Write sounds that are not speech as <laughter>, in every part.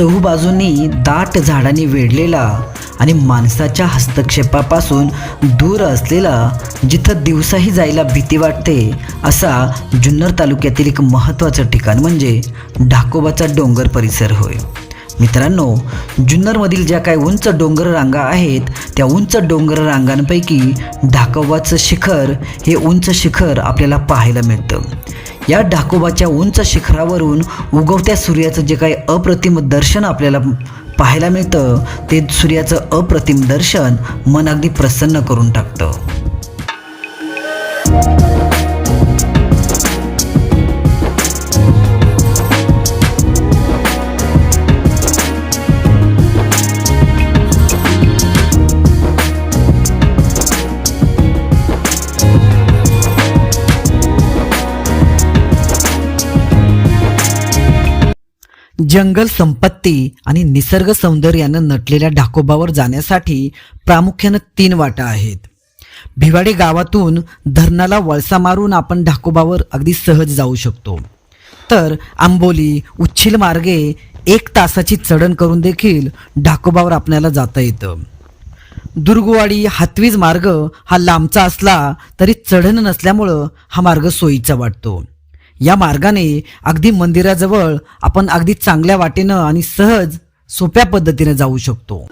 चहूबाजूंनी दाट झाडांनी वेढलेला आणि माणसाच्या हस्तक्षेपापासून दूर असलेला जिथं दिवसाही जायला भीती वाटते असा जुन्नर तालुक्यातील एक महत्त्वाचं ठिकाण म्हणजे ढाकोबाचा डोंगर परिसर होय. मित्रांनो जुन्नरमधील ज्या काही उंच डोंगर रांगा आहेत त्या उंच डोंगर रांगांपैकी ढाकोबाचं शिखर हे उंच शिखर आपल्याला पाहायला मिळतं. या ढाकोबाच्या उंच शिखरावरून उगवत्या सूर्याचं जे काही अप्रतिम दर्शन आपल्याला पाहायला मिळतं ते सूर्याचं अप्रतिम दर्शन मन अगदी प्रसन्न करून टाकतं. जंगल संपत्ती आणि निसर्ग सौंदर्यानं नटलेल्या ढाकोबावर जाण्यासाठी प्रामुख्यानं तीन वाटा आहेत. भिवाडी गावातून धरणाला वळसा मारून आपण ढाकोबावर अगदी सहज जाऊ शकतो. तर आंबोली उच्छिल मार्गे एक तासाची चढण करून देखील ढाकोबावर आपल्याला जाता येतं. दुर्गवाडी हातवीज मार्ग हा लांबचा असला तरी चढण नसल्यामुळं हा मार्ग सोयीचा वाटतो. या मार्गाने अगदी मंदिराजवळ आपण अगदी चांगल्या वाटेनं आणि सहज सोप्या पद्धतीने जाऊ शकतो.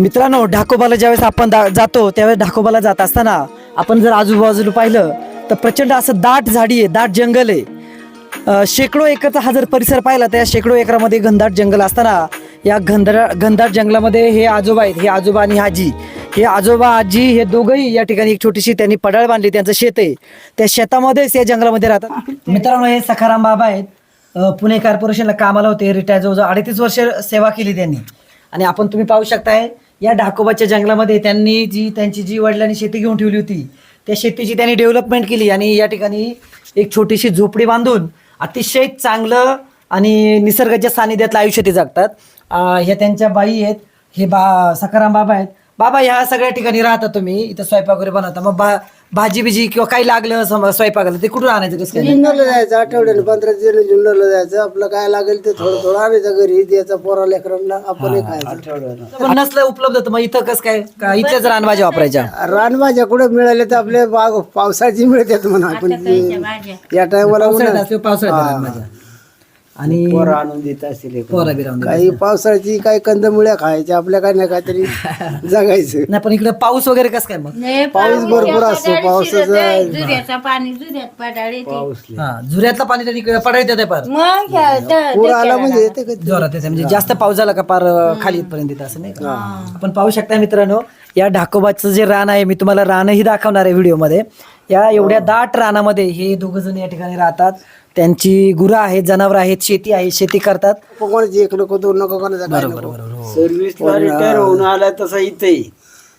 मित्रांनो ढाकोबाला ज्यावेळेस आपण जातो त्यावेळेस ढाकोबाला जात असताना आपण जर आजूबाजूला पाहिलं तर प्रचंड असं दाट झाडी आहे दाट जंगल आहे. शेकडो एकरचा हा जर परिसर पाहिला तर या शेकडो एकरामध्ये घनदाट जंगल असताना या घनदाट घनदाट जंगलामध्ये हे आजोबा आहेत हे आजोबा आणि आजी. हे आजोबा आजी हे दोघंही या ठिकाणी एक छोटीशी त्यांनी पडाळ बांधली त्यांचं शेत आहे. त्या शेतामध्येच या जंगलामध्ये राहतात. मित्रांनो हे सखाराम बाबा आहेत. पुणे कॉर्पोरेशनला कामाला होते रिटायर जवळजवळ अडतीस वर्ष सेवा केली त्यांनी. आणि आपण तुम्ही पाहू शकताय या ढाकोबाच्या जंगलामध्ये त्यांनी जी त्यांची जी वडिलांनी शेती घेऊन ठेवली होती त्या शेतीची त्यांनी डेव्हलपमेंट केली आणि या ठिकाणी एक छोटीशी झोपडी बांधून अतिशय चांगलं आणि निसर्गाच्या सानिध्यातलं आयुष्य ते जगतात. ह्या त्यांच्या बाई आहेत हे बा सखाराम बाबा आहेत. बाबा ह्या सगळ्या ठिकाणी राहता तुम्ही इथं स्वयंपाक वगैरे बनवता. मग बा भाजी बिजी किंवा काही लागलं सम- स्वयंपाकाला ते कुठून आणायचं कसं काय? जुन्नरला जायचं आठवड्याने पंधरा दिवस जुन्नरला जायचं. आपलं काय लागेल ते थोडं थोडं आणायचं घरी द्यायचं पोरा लेकरांना आपण खायचं. पण नसलं उपलब्ध तर मग इथं कसं काय? का इथेच रानभाज्या वापरायच्या? रानभाज्या कुठे मिळाले तर आपले बाग पावसाची मिळतात म्हणा आपण या टायमाला पावसाळ्यात असते, पावसाळ्यात रानभाज्या. आणि पोरं आणून देत असतील पोरा बिरावून देतात. काही पावसाळ्याची काही कंदमुळ्या खायच्या आपल्या काय ना काहीतरी <laughs> जगायचं. नाही पण इकडे पाऊस वगैरे कसं काय मग? पाऊस भरपूर असतो पावसाचा जुऱ्याचं पाणी जुऱ्यात पडाळे हा झुऱ्यातलं पाणी तर इकडे पडायचं ते पार मग पूर आला म्हणजे येते कधी जोरात येते म्हणजे जास्त पाऊस झाला का पार अं, खाली इथपर्यंत येतं असं नाही का? आपण पाहू शकता मित्रांनो या ढाकोबाचं जे रान आहे मी तुम्हाला रानही दाखवणार आहे व्हिडिओमध्ये. या एवढ्या दाट रानामध्ये हे दोघ जण या ठिकाणी राहतात. त्यांची गुरं आहेत जनावर आहेत शेती आहे शेती करतात. कोणाची एक नको दोन नको कोणाचा काय नको. सर्व्हिसला रिटायर होऊन आला. तसा इथे.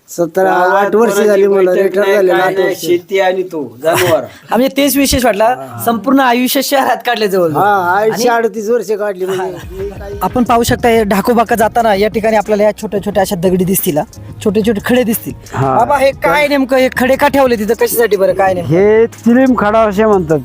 सत्तर आठ वर्ष झाली मला रिटायर झाले आठ वर्ष. शेती आणि तो जनावर. <laughs> म्हणजे तेच विशेष वाटला. संपूर्ण आयुष्य शहरात काढले जवळ. हा आयुष्य अडतीस वर्ष काढली म्हणजे मी काही- आपण पाहू शकता हे ढाकोबाका जाताना या ठिकाणी आपल्याला या छोट्या छोट्या अशा दगडी दिसतील हा. छोटे छोटे खडे दिसतील. बाबा हे काय नेमकं? हे खडे का ठेवले तिथं? कशासाठी बरं? काय नेमकं? हे चिलीम खडा असे म्हणतात.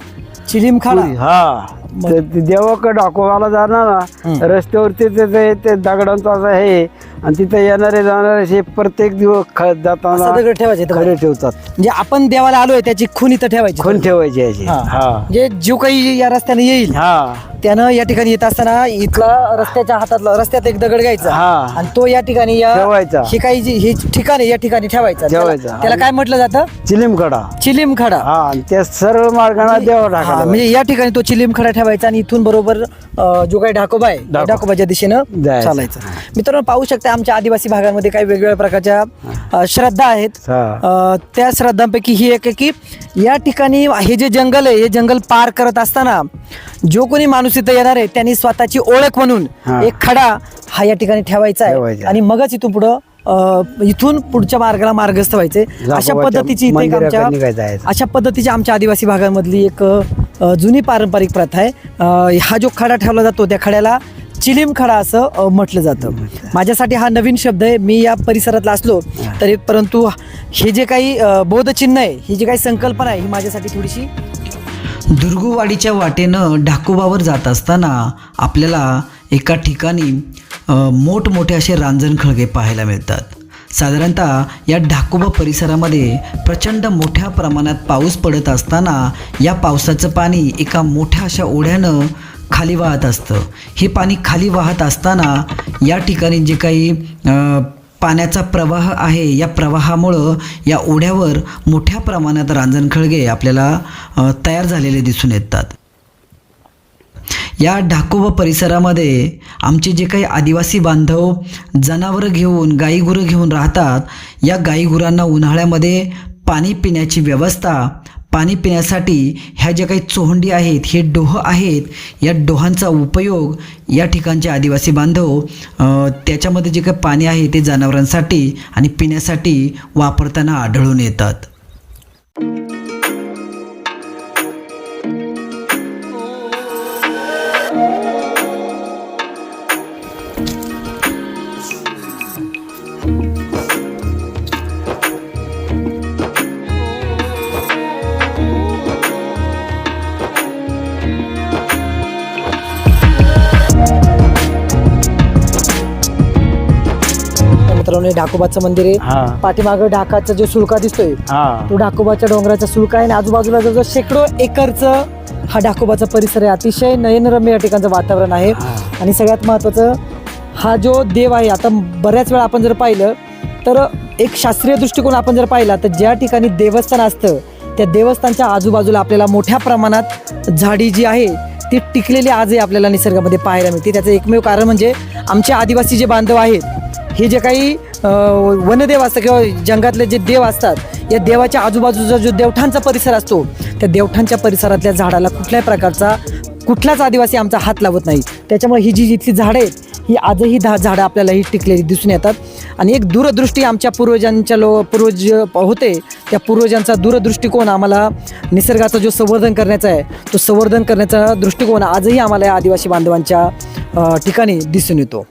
चिलीम हा. तर ते देवाकडे डाकोगाला जाणार ना रस्त्यावरती ते ते- ते दगडांचं असं आहे. आणि तिथे येणारे जाणारे असे प्रत्येक दिवस ख- असं जाताना दगड ठेवायचे इथं खडे बरं. ठेवतात. म्हणजे आपण देवाला आलोय त्याची खून इथं ठेवायची. खून ठेवायचे याचे हा. हा म्हणजे जो काही या रस्त्याने येईल. हा. त्यानं या ठिकाणी येत असताना इथला रस्त्याच्या हातातला रस्त्यात एक दगड घ्यायचा हा. आणि तो या ठिकाणी या ठेवायचा. ही काही जी ही ठिकाण या ठिकाणी ठेवायचा त्याला- ठेवायचा. त्याला काय म्हटलं जातं चिलीम खडा चिलीम खडा हा आणि त्या सर्व मार्गाने देवा हा, टाकायला म्हणजे या ठिकाणी तो चिलीम खडा ठेवायचा आणि इथून बरोबर अं, जो काही ढाकोबा आहे ढाकोबा. ढाकोबाच्या दिशेनं जायचं. चालायचं मित्रांनो पाहू शकता आमच्या आदिवासी भागांमध्ये काही वेगवेगळ्या प्रकारच्या अं, श्रद्धा आहेत हा. अं, त्या श्रद्धांपैकी ही एक आहे की या ठिकाणी हे जे जंगल आहे हे जंगल पार करत असताना जो कोणी माणूस इथं येणार आहे. त्यांनी स्वतःची ओळख म्हणून हा. एक खडा हा या ठिकाणी ठेवायचा आहे. ठेवायचा. आणि मगच इथून पुढं अं, इथून पुढच्या मार्गाला मार्गस्थ व्हायचे. अशा पद्धतीची इथे एक मंदिराकडे आमच्या निघायचं आहे. अशा पद्धतीची आमच्या आदिवासी भागांमधली एक अ, जुनी पारंपरिक प्रथा आहे. अ, हा जो खडा ठेवला जातो त्या खड्याला चिलीम खडा असं अ, म्हटलं जातं. माझ्यासाठी हा नवीन शब्द आहे. मी या परिसरातला असलो तरी परंतु हे जे काही अ, बोधचिन्ह आहे ही जी काही संकल्पना आहे ही माझ्यासाठी थोडीशी दुर्गुवाडीच्या वाटेनं ढाकोबावर जात असताना आपल्याला एका ठिकाणी मोठमोठे असे रांजण खळगे पाहायला मिळतात. साधारणतः या ढाकोबा परिसरामध्ये प्रचंड मोठ्या प्रमाणात पाऊस पडत असताना या पावसाचं पाणी एका मोठ्या अशा ओढ्यानं खाली वाहत असतं. हे पाणी खाली वाहत असताना या ठिकाणी जे काही पाण्याचा प्रवाह आहे या प्रवाहामुळं या ओढ्यावर मोठ्या प्रमाणात रांजणखळगे आपल्याला तयार झालेले दिसून येतात. या ढाकोबा परिसरामध्ये आमचे जे काही आदिवासी बांधव जनावरं घेऊन गाईगुरं घेऊन राहतात या गाईगुरांना उन्हाळ्यामध्ये पाणी पिण्याची व्यवस्था पाणी पिण्यासाठी ह्या ज्या काही चोहंडी आहेत हे डोह आहेत या डोहांचा उपयोग या ठिकाणचे आदिवासी बांधव त्याच्यामध्ये जे काही पाणी आहे ते जनावरांसाठी आणि पिण्यासाठी वापरताना आढळून येतात. मित्रांनो हे ढाकोबाचं मंदिर आहे. पाठीमागं ढाकाचा जो सुळका दिसतोय तो ढाकोबाच्या डोंगराचा सुळका आहे आणि आजूबाजूला जवळजवळ शेकडो एकरचं हा ढाकोबाचा परिसर आहे. अतिशय नयनरम्य या ठिकाणचं वातावरण आहे. आणि सगळ्यात महत्त्वाचं हा जो देव आहे आता बऱ्याच वेळा आपण जर पाहिलं तर एक शास्त्रीय दृष्टिकोन आपण जर पाहिला तर ज्या ठिकाणी देवस्थान असतं त्या देवस्थानच्या आजूबाजूला आपल्याला मोठ्या प्रमाणात झाडी जी आहे ती टिकलेली आजही आपल्याला निसर्गामध्ये पाहायला मिळते. त्याचं एकमेव कारण म्हणजे आमचे आदिवासी जे बांधव आहेत हे जे काही वनदेव असतं किंवा जंगातले जे देव असतात या देवाच्या आजूबाजूचा जो देवठांचा परिसर असतो त्या देवठांच्या परिसरातल्या झाडाला कुठल्याही प्रकारचा कुठलाच आदिवासी आमचा हात लावत नाही. त्याच्यामुळे ही जी जिथली झाडं आहेत ही आजही दहा झाडं आपल्याला ही टिकलेली दिसून येतात. आणि एक दूरदृष्टी आमच्या पूर्वजांच्या लो पूर्वज होते त्या पूर्वजांचा दूरदृष्टिकोन आम्हाला निसर्गाचा जो संवर्धन करण्याचा आहे तो संवर्धन करण्याचा दृष्टिकोन आजही आम्हाला या आदिवासी बांधवांच्या ठिकाणी दिसून येतो.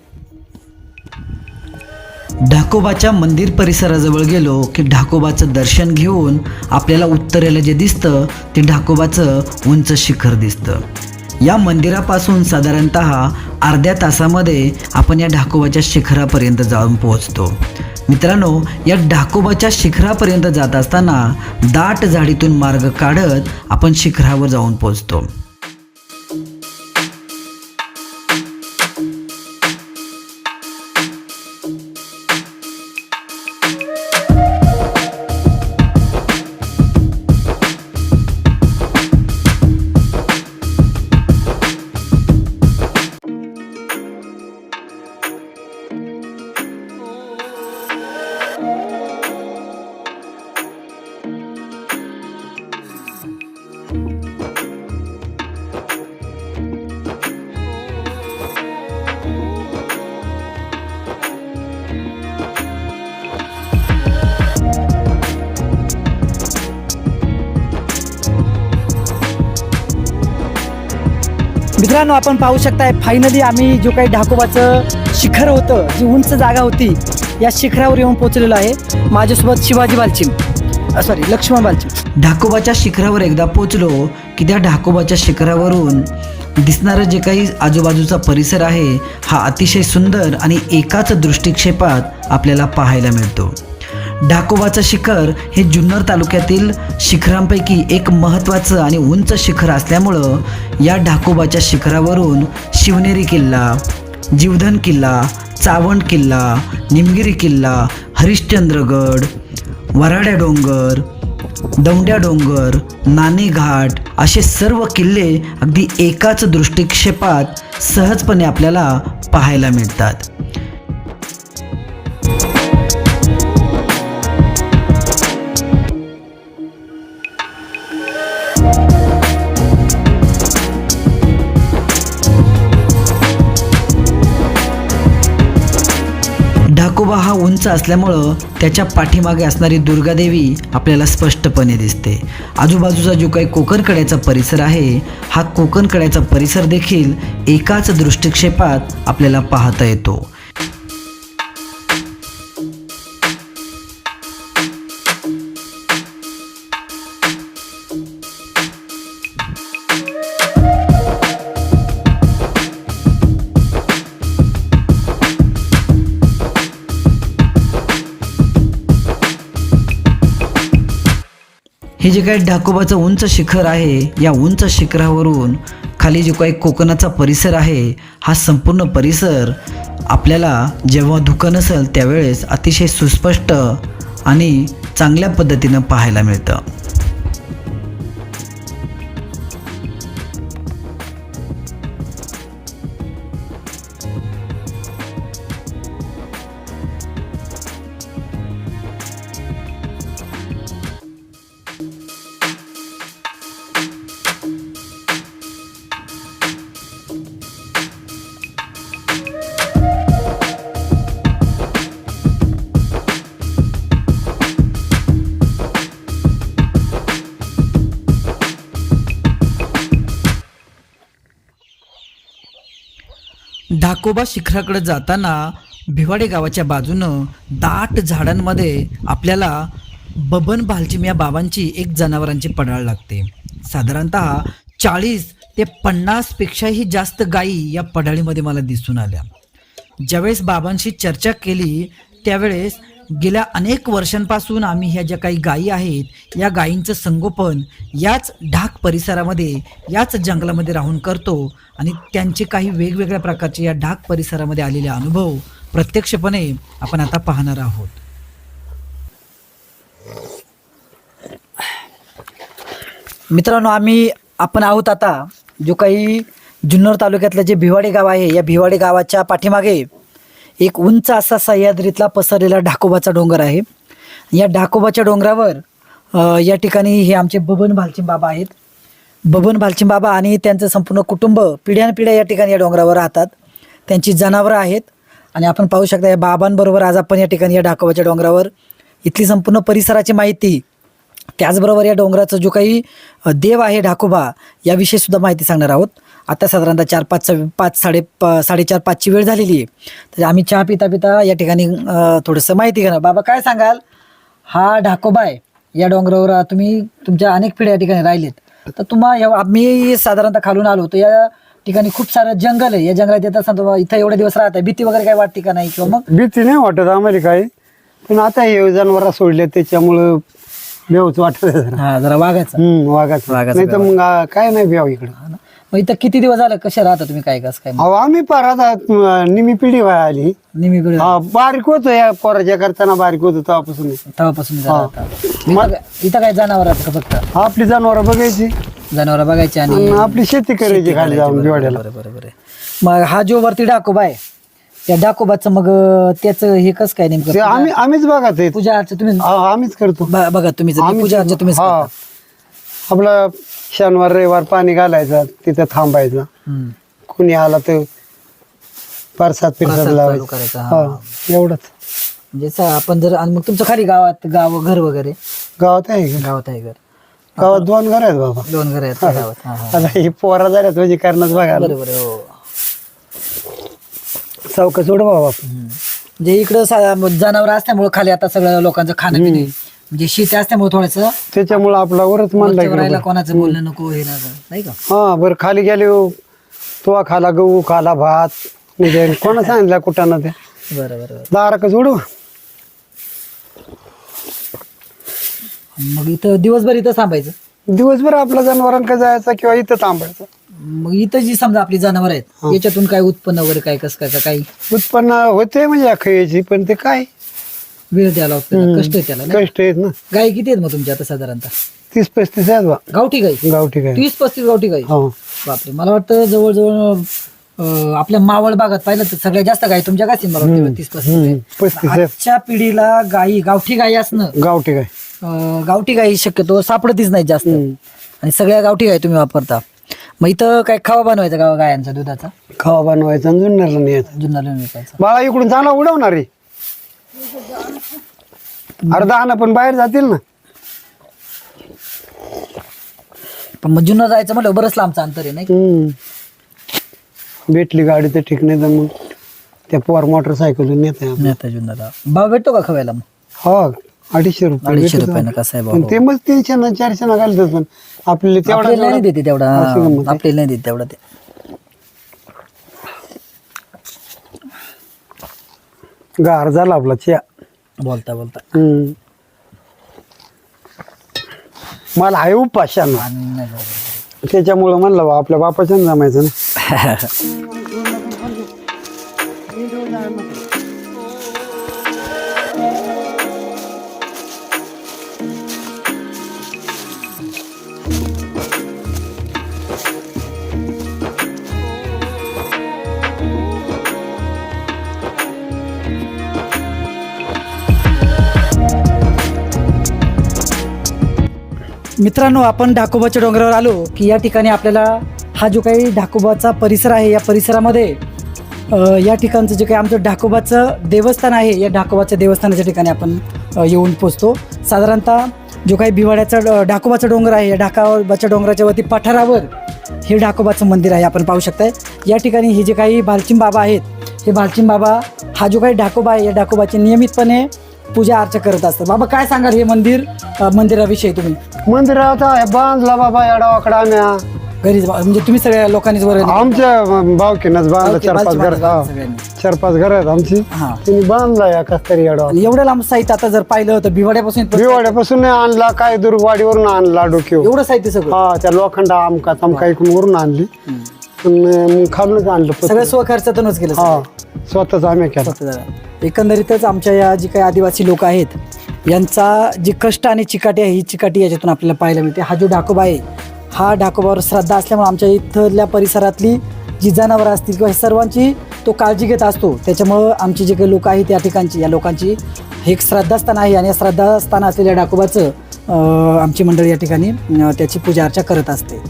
ढाकोबाच्या मंदिर परिसराजवळ गेलो की ढाकोबाचं दर्शन घेऊन आपल्याला उत्तरेला जे दिसतं ते ढाकोबाचं उंच शिखर दिसतं. या मंदिरापासून साधारणत अर्ध्या तासामध्ये आपण या ढाकोबाच्या शिखरापर्यंत जाऊन पोहोचतो. मित्रांनो या ढाकोबाच्या शिखरापर्यंत जात असताना दाट झाडीतून मार्ग काढत आपण शिखरावर जाऊन पोहोचतो. मित्रांनो आपण पाहू शकताय फायनली आम्ही जो काही ढाकोबाचं शिखर होतं जी उंच जागा होती या शिखरावर येऊन पोहोचलेलो आहे. माझ्यासोबत शिवाजी बालचिम. सॉरी लक्ष्मण बालचिम. ढाकोबाच्या शिखरावर एकदा पोचलो की त्या ढाकोबाच्या शिखरावरून दिसणारं जे काही आजूबाजूचा परिसर आहे हा अतिशय सुंदर आणि एकाच दृष्टिक्षेपात आपल्याला पाहायला मिळतो. ढाकोबाचं शिखर हे जुन्नर तालुक्यातील शिखरांपैकी एक महत्त्वाचं आणि उंच शिखर असल्यामुळं या ढाकोबाच्या शिखरावरून शिवनेरी किल्ला जीवधन किल्ला चावंड किल्ला निमगिरी किल्ला हरिश्चंद्रगड वराड्या डोंगर दौंड्या डोंगर नाणे घाट असे सर्व किल्ले अगदी एकाच दृष्टिक्षेपात सहजपणे आपल्याला पाहायला मिळतात. उंच असल्यामुळं त्याच्या पाठीमागे असणारी दुर्गादेवी आपल्याला स्पष्टपणे दिसते. आजूबाजूचा जो काही कोकणकड्याचा परिसर आहे हा कोकणकड्याचा परिसर देखील एकाच दृष्टिक्षेपात आपल्याला पाहता येतो. हे जे काही ढाकोबाचं उंच शिखर आहे या उंच शिखरावरून खाली जो काही कोकणाचा परिसर आहे हा संपूर्ण परिसर आपल्याला जेव्हा धुकं नसेल त्यावेळेस अतिशय सुस्पष्ट आणि चांगल्या पद्धतीनं पाहायला मिळतं. ढाकोबा शिखराकडे जाताना भिवाडे गावाच्या बाजूनं दाट झाडांमध्ये आपल्याला बबन भालचिम या बाबांची एक जनावरांची पडाळ लागते. साधारणतः चाळीस ते पन्नासपेक्षाही जास्त गायी या पडाळीमध्ये मला दिसून आल्या. ज्यावेळेस बाबांशी चर्चा केली त्यावेळेस गेल्या अनेक वर्षांपासून आम्ही ह्या ज्या काही गायी आहेत या गायींचं संगोपन याच ढाक परिसरामध्ये याच जंगलामध्ये राहून करतो आणि त्यांचे काही वेगवेगळ्या प्रकारचे या ढाक परिसरामध्ये आलेले अनुभव प्रत्यक्षपणे आपण आता पाहणार आहोत. मित्रांनो आम्ही आपण आहोत आता जो काही जुन्नर तालुक्यातलं जे भिवाडे गाव आहे या भिवाडे गावाच्या पाठीमागे एक उंच असा सह्याद्रीतला पसरलेला ढाकोबाचा डोंगर आहे. या ढाकोबाच्या डोंगरावर या ठिकाणी हे आमचे बबन भालचिम बाबा आहेत. बबन भालचिम बाबा आणि त्यांचं संपूर्ण कुटुंब पिढ्यानपिढ्या या ठिकाणी या डोंगरावर राहतात. त्यांची जनावरं आहेत आणि आपण पाहू शकता या बाबांबरोबर आज आपण या ठिकाणी या ढाकोबाच्या डोंगरावर इथली संपूर्ण परिसराची माहिती त्याचबरोबर या डोंगराचा जो काही देव आहे ढाकोबा याविषयीसुद्धा माहिती सांगणार आहोत. आता साधारणतः चार पाच पाच साडे पा साडेचार पाचची वेळ झालेली आहे. तर आम्ही चहा पिता पिता या ठिकाणी थोडंसं माहिती घेणार. बाबा काय सांगाल? हा ढाकोबा आहे. या डोंगरावर तुम्ही तुमच्या अनेक पिढ्या या ठिकाणी राहिलेत. तर तुम्हा या- आम्ही साधारणतः खालून आलो तर या ठिकाणी खूप सारं जंगल आहे. या जंगलात येत असताना तुम्हाला इथं एवढे दिवस राहत आहे भीती वगैरे काय वाटते का नाही किंवा मग? भीती नाही वाटत आम्हाला काही. पण आता हे जनावर सोडले त्याच्यामुळं भेवच वाटत जरा. हा जरा वागायचं. वाघाचं वाघाचं नाही तर मग आ, काय नाही भेव इकडं. हा ना. मग इथं किती दिवस झालं? कशा राहता तुम्ही? काय कसं काय? अहो आम्ही पार आता अं, निमी पिढी व्हाय आली. नेहमी वेळ हा बारीक होतो या पोराच्या करताना बारीक होतो तेव्हापासून. तेव्हापासून इथं. राहता. इथं काय- इथं काय जनावर आहेत का फक्त? आपली जनावर बघायची. जनावर बघायची आणि आणि आपली शेती करायची खाली जाऊन बिवाड्याला. बरं बरं बरं मग हा जो वरती डाकोबा आहे त्या डाकोबाचं मग अं, त्याचं हे कसं काय नेमकं? ते आम्ही आम्हीच बघत आहेत पूजा अर्चा तुम्ही हा, आम्हीच करतो. ब- बघा तुम्ही जर आम्हीच- पूजा अर्चा तुम्हीच हा. आपलं शनिवार रविवार पाणी घालायचं तिथं थांबायचं. हम्म. कुणी आला तर प्रसाद प्रसाद पिरसाद चालू लावायचं. करायचा हा. हा एवढंच. म्हणजे स- आपण जर आणि मग तुमचं खाली गावात गाव घर वगैरे? गावात आहे का? गावात आहे घर. गावात दोन घर आहेत बाबा. दोन घर आहेत गावात हा, हा. आता ही पोरा झाल्यात म्हणजे करणंच बघायला बरोबर आहे, हो. चौक सोड बाबा. म्हणजे इकडं जनावर असल्यामुळे खाली आता सगळं लोकांचं खाणं पिणे. म्हणजे शेती असल्यामुळे थोडस त्याच्यामुळं आपला वरच म्हणला राहायला इकडं. कोणाचं बोलणं नको हे नको, नाही का? हा बरं खाली गेले तो खाला गहू खाला भात म्हणजे कोणा सांगितलं कुठं ना ते? बरं बरं बरं. दारा जोडू मग इथं दिवसभर इथं थांबायचं. दिवसभर आपला जनावरांकडे जायचं किंवा इथं थांबायचं. मग इथं जी समजा आपली जनावर आहेत याच्यातून काय उत्पन्न वगैरे काय कसं काय काही उत्पन्न होते म्हणजे अखयाची पण ते काय? वेळ द्यायला लागतो त्याला, कष्ट आहे त्याला नाही? कष्ट आहेत ना. गाई किती आहेत मग तुमच्या आता साधारणतः? तीस पस्तीस आहेत बा. गावठी गाई गावठी काय तीस पस्तीस गावठी गाई हो. बापरे मला वाटतं जवळजवळ अं, आपल्या मावळ भागात पाहिलं तर सगळ्यात जास्त गाई तुमच्या गायची मला वाटतं तीस पस्तीस हम्म. पस्तीस आहेत. आजच्या पिढीला गाई गावठी गाई असणं. गावठी काय अं, गावठी गाई शक्यतो सापडतीच नाही जास्त. आणि सगळ्या गावठी गाई तुम्ही वापरता. मग इथं काय खावा बनवायचा का गायांचा दुधाचा? खावा बनवायचा आणि जुन्नरला न्यायचा. जुन्ना लिहून विकायचा बाळा इकडून चांगला उडवणार रे अर्धा आणा पण बाहेर जातील ना. पण मग जुनं जायचं म्हटलं बरंच लांबचं अंतर आहे नाही का? हम्म. भेटली गाडी तर ठीक नाही तर मग त्या पोर मोटरसायकलून नेते नेता जुन्नरला. भाव भेटतो का खवायला मग? हो. अडीचशे रुपये अडीचशे. रुपयानं कसं आहे पण भाऊ ते मग तीनशे ना चारशे ना घालतात पण आपल्याला तेवढा आपल्याला नाही देते तेवढा अशी गंमत आहे. आपल्याला नाही देते तेवढा ते गार झाला आपला चिया बोलता बोलता हम्म. मला आहे उपाशांना आणि नाही भाऊ. त्याच्यामुळं म्हणलं बा आपल्या बापाच्या जमायचं ना <laughs> मित्रांनो आपण ढाकोबाच्या डोंगरावर आलो की या ठिकाणी आपल्याला हा जो काही ढाकोबाचा परिसर आहे या परिसरामध्ये या ठिकाणचं जे काही आमचं ढाकोबाचं देवस्थान आहे या ढाकोबाच्या देवस्थानाच्या ठिकाणी आपण येऊन पोचतो. साधारणतः जो काही भिवाड्याचा ड- ढाकोबाचा डोंगर आहे या ढाकोबाच्या डोंगराच्या वरती पठारावर हे ढाकोबाचं मंदिर आहे आपण पाहू शकताय. या ठिकाणी हे जे काही भालचिम बाबा आहेत हे भालचिम बाबा हा जो काही ढाकोबा आहे या ढाकोबाचे नियमितपणे पूजा अर्चा करत असतात. बाबा काय सांगाल हे मंदिर अ, मंदिराविषयी तुम्ही? मंदिरात आहे, बांधला बाबा एडावाकडा आम्या घरीच बा- म्हणजे तुम्ही सगळ्या लोकांनीच वर आमच्या भावकीनच बांधला चार पाच घर. हा. चार पाच घर आहेत आमची. हा. त्यांनी बांधला या कस तरी एडवा आणि एवढं लांब साहित्य आता जर पाहिलं तर भिवाड्यापासून इथपर्यंत भिवाड्यापासून आणला काय दुर्गवाडीवरून आणला डोक्यो एवढं साहित्य सगळं? हा त्या लोखंडा आमका तमका इकडून वरून आणली. पण मग खालूनच आणलं सगळं पत्र. स्वखर्चातूनच केलं हा स्वतःच आम्ही केला. स्वतः जरा. एकंदरीतच आमच्या या जी काही आदिवासी लोक आहेत यांचा जी कष्ट आणि चिकाटी आहे ही चिकाटी याच्यातून आपल्याला पाहायला मिळते. हा जो ढाकोबा आहे हा ढाकोबावर श्रद्धा असल्यामुळे आमच्या इथल्या परिसरातली जी जनावरं असतील किंवा हे सर्वांची तो काळजी घेत असतो. त्याच्यामुळं आमची जे काही लोक आहेत या ठिकाणची या लोकांची हे एक श्रद्धास्थान आहे आणि या श्रद्धास्थान असलेल्या डाकोबाचं आमची मंडळी या ठिकाणी त्याची पूजा अर्चा करत असते.